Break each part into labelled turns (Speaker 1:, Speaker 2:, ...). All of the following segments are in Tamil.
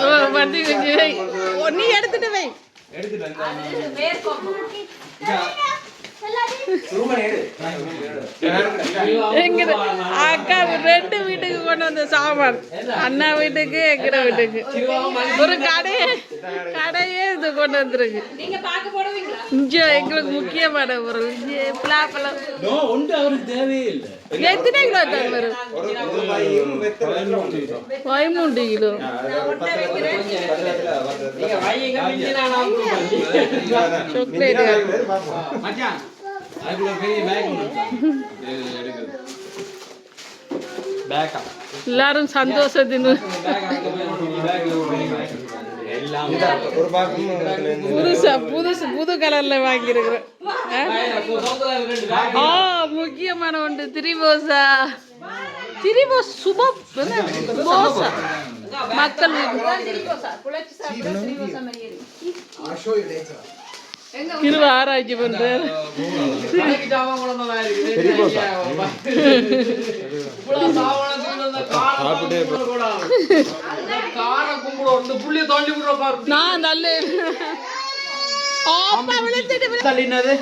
Speaker 1: ஓ, வண்டி நீ எடுத்துட்டு வை அக்கா ரெண்டு வீட்டுக்கு கொண்டு வந்த சாமான். அண்ணா வீட்டுக்கு எங்கிற வீட்டுக்கு. ஒரு கடை கடையே இது கொண்டு வந்துருக்கு
Speaker 2: நீங்க பாக்க போடுவீங்களா?
Speaker 1: இங்க எங்களுக்கு முக்கியமான ஒரு இங்க பலாப்பழம்
Speaker 3: நோ ஒன்று அவருக்கு தேவையே இல்லை
Speaker 1: எத்தனை கிலோ தான் வரும் பதிமூன்று கிலோ. சாக்லேட்
Speaker 3: மச்சான் அதுக்குள்ள பெரிய பேக் ஒன்று எடுக்கிறது. பேக்கா
Speaker 1: எல்லாரும் சந்தோஷத்தின் புதுசா புதுசு புது கலர்ல வாங்கியிருக்கிறோம். ஆ? முக்கியமான ஒன்று திரிபோசா. திரிபோஸ் சுபம்? போசா மக்கள் கிருவ ஆராய்ச்சி பண்றாரு. நான் நல்ல அப்பா விழுந்துட்டு விழு-
Speaker 3: தள்ளினது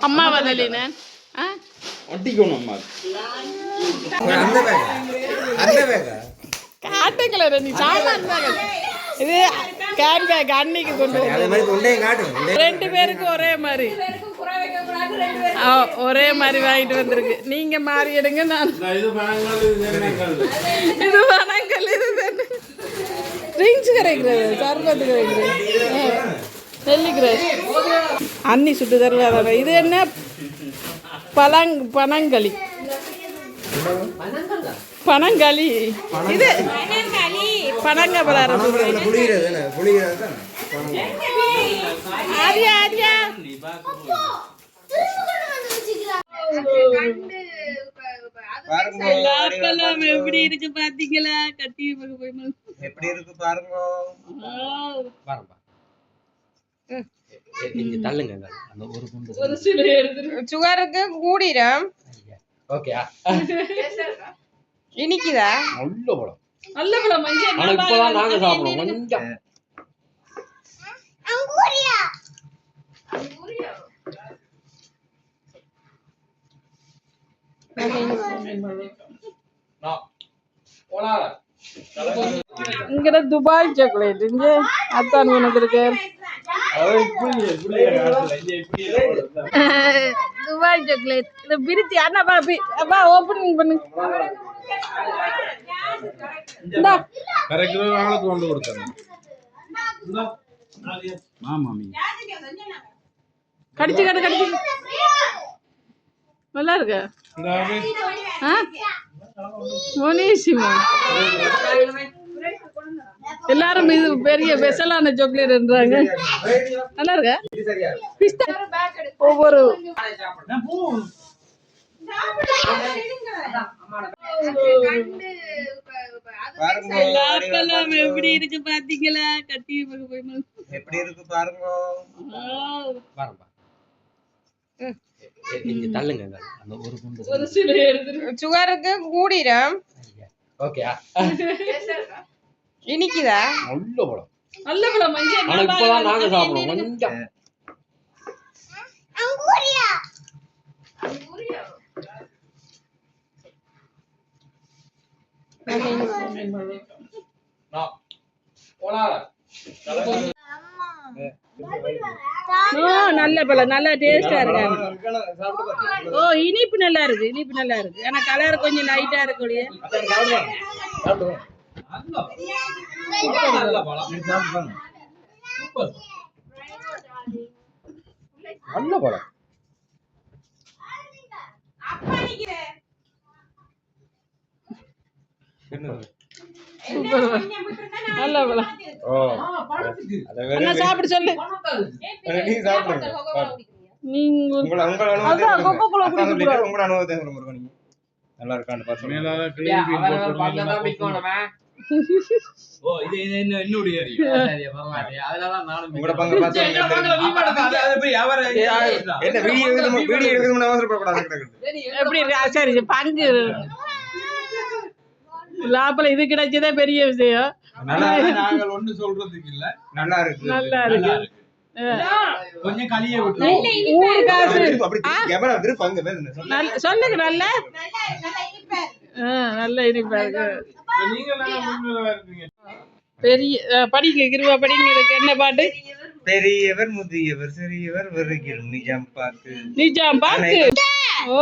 Speaker 1: அம்மா வதலினேன் ஆ?
Speaker 3: ஒட்டிக்கணும் அம்மா.
Speaker 4: அந்த பேக அந்த
Speaker 1: காட்டுங்கள நீ தாங்க இது கேன் பேக் அன்னைக்கு கொண்டு ரெண்டு பேருக்கு ஒரே மாதிரி. ஒரே மாதிரி வாங்கிட்டு வந்திருக்கு. நீங்க மாறி எடுங்க நான்
Speaker 3: இது
Speaker 1: வனங்கள் இது ட்ரிங்க்ஸ் கிடைக்கிறது சர்பத்து கிடைக்கிறது நெல்லிக்கிறது அன்னி சுட்டு தருவாங்க இது என்ன? பழங் பனங்களி. பனங்களி. இது பனங்க பலாரம்
Speaker 4: புளிகிறது புளிகிறது
Speaker 1: ஆரியா ஆரியா எப்படி இருக்கு பாத்தீங்களா? கட்டி
Speaker 4: எப்படி இருக்கு பாருங்க.
Speaker 3: பாருப்பா இங்க தள்ளுங்க. அந்த ஒரு குண்டு.
Speaker 1: ஒரு சில எடுத்துட்டு
Speaker 5: சுகருக்கு கூடிரும்
Speaker 3: ஓகே
Speaker 5: இனிக்குதா?
Speaker 3: நல்ல பழம்.
Speaker 1: நல்ல பழம். மஞ்சள்
Speaker 3: ஆனா இப்பதான் நாங்க சாப்பிடுவோம் கொஞ்சம்
Speaker 1: இங்கட துபாய் சாக்லேட் இங்க அத்தான் உனக்கு இருக்கு. துபாய் சாக்லேட் இந்த பிரித்தி அண்ணா பா பி அப்பா ஓபனிங் பண்ணு.
Speaker 3: கொண்டு ஆமாம்
Speaker 1: கடிச்சு கடு கடிச்சு. நல்லா இருக்கு ஆ? மொனீசிமா எல்லாரும் இது பெரிய ஸ்பெஷலான சாக்லேட்ன்றாங்க நல்லா இருக்கா பிஸ்தா. ஒவ்வொரு எப்படி இருக்கு பாத்தீங்களா? கட்டி
Speaker 4: எப்படி இருக்கு பாருங்க.
Speaker 3: இங்க தள்ளுங்க அந்த ஒரு குண்டு
Speaker 5: சுகருக்கு கூடிரும்
Speaker 3: ஓகே
Speaker 5: இனிக்குதா?
Speaker 3: நல்ல பழம்.
Speaker 1: நல்ல பழம் மஞ்சள்
Speaker 3: ஆனா இப்பதான் நாங்க சாப்பிடுவோம் கொஞ்சம்
Speaker 1: ஓ நல்ல பழம். நல்லா டேஸ்டா இருக்காங்க ஓ இனிப்பு நல்லா இருக்கு இனிப்பு நல்லா இருக்கு. ஆனா கலர் கொஞ்சம் லைட்டா இருக்கு ஒழிய.
Speaker 3: நல்ல பழம்.
Speaker 1: நல்ல பழம்
Speaker 4: ஓ. அதை
Speaker 1: அண்ணா சாப்பிடு சொல்லு.
Speaker 4: நீ சாப்பிடுங்க. நல்லா இருக்கான்னு பாத்து
Speaker 3: ஓ இது இது என்ன என்னுடைய
Speaker 1: சரி லாப்பல இது கிடைச்சதே பெரிய விஷயம்.
Speaker 4: நல்லா
Speaker 3: நாங்கள் ஒண்ணு சொல்றதுக்கு இல்ல.
Speaker 4: நல்லா இருக்கு.
Speaker 1: நல்லா இருக்கு.
Speaker 3: கொஞ்சம் களிய விட்டு.
Speaker 1: சொல்லுங்க நல்ல. நல்ல இனிப்பா இருக்கு. பெரிய படிங்க கிருவா படிங்க இதுக்கு என்ன பாட்டு?
Speaker 4: பெரியவர் முதியவர் சிறியவர் வருகிறோம். நிஜம் பார்த்து
Speaker 1: நிஜாம் பாக்கு. ஓ.